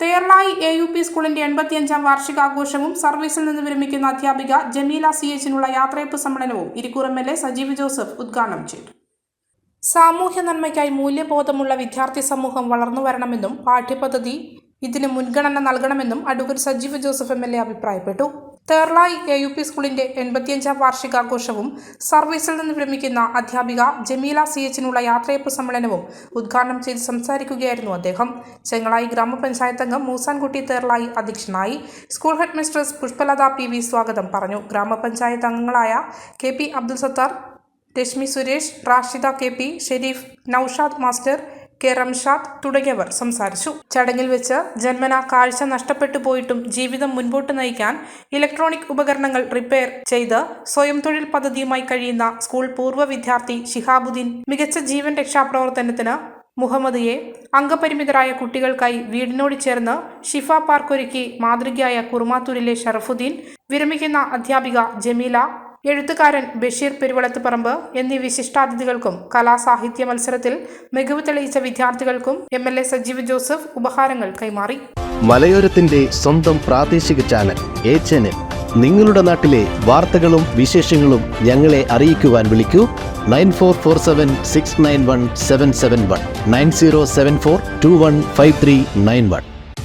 തേർലായി A U P സ്കൂളിന്റെ എൺപത്തിയഞ്ചാം വാർഷികാഘോഷവും സർവീസിൽ നിന്ന് വിരമിക്കുന്ന അധ്യാപിക ജമീല സി എച്ചിനുള്ള യാത്രയപ്പ് സമ്മേളനവും Irikkur M L A Sajeev Joseph ഉദ്ഘാടനം ചെയ്തു. സാമൂഹ്യ നന്മയ്ക്കായി മൂല്യബോധമുള്ള വിദ്യാർത്ഥി സമൂഹം വളർന്നു വരണമെന്നും പാഠ്യപദ്ധതി ഇതിന് മുൻഗണന നൽകണമെന്നും advocate Sajeev Joseph M L A അഭിപ്രായപ്പെട്ടു. തേർലായി എ യു പി സ്കൂളിന്റെ എൺപത്തിയഞ്ചാം വാർഷികാഘോഷവും സർവീസിൽ നിന്ന് വിരമിക്കുന്ന അധ്യാപിക ജമീല സി എച്ചിനുള്ള യാത്രയപ്പ് സമ്മേളനവും ഉദ്ഘാടനം ചെയ്ത് സംസാരിക്കുകയായിരുന്നു അദ്ദേഹം. ചെങ്ങളായി ഗ്രാമപഞ്ചായത്ത് അംഗം മൂസാൻകുട്ടി തേർളായി അധ്യക്ഷനായി school headmistress Pushpalatha P V സ്വാഗതം പറഞ്ഞു. ഗ്രാമപഞ്ചായത്ത് അംഗങ്ങളായ K P Abdul Sathar Reshmi Suresh Rashida K P Sharif Noushad master K Ramshad തുടങ്ങിയവർ സംസാരിച്ചു. ചടങ്ങിൽ വെച്ച് ജന്മന കാഴ്ച നഷ്ടപ്പെട്ടു പോയിട്ടും ജീവിതം മുൻപോട്ട് നയിക്കാൻ ഇലക്ട്രോണിക് ഉപകരണങ്ങൾ റിപ്പയർ ചെയ്ത് സ്വയം തൊഴിൽ പദ്ധതിയുമായി കഴിയുന്ന സ്കൂൾ പൂർവ വിദ്യാർത്ഥി ഷിഹാബുദ്ദീൻ മികച്ച ജീവൻ രക്ഷാപ്രവർത്തനത്തിന് മുഹമ്മദിയെ അംഗപരിമിതരായ കുട്ടികൾക്കായി വീടിനോട് ചേർന്ന് ഷിഫ പാർക്ക് ഒരുക്കി മാതൃകയായ കുറുമാത്തൂരിലെ ഷറഫുദ്ദീൻ വിരമിക്കുന്ന അധ്യാപിക ജമീല എഴുത്തുകാരൻ ബഷീർ പെരുവളത്ത് പറമ്പ് എന്നീ വിശിഷ്ടാതിഥികൾക്കും കലാസാഹിത്യ മത്സരത്തിൽ മികവ് തെളിയിച്ച വിദ്യാർത്ഥികൾക്കും M L A Sajeev Joseph ഉപഹാരങ്ങൾ കൈമാറി. മലയോരത്തിന്റെ സ്വന്തം പ്രാദേശിക ചാനൽ എ ചാനൽ. നിങ്ങളുടെ നാട്ടിലെ വാർത്തകളും വിശേഷങ്ങളും ഞങ്ങളെ അറിയിക്കുവാൻ വിളിക്കൂ. Nine four four seven six nine one seven seven one. Nine zero seven four two one five three nine one.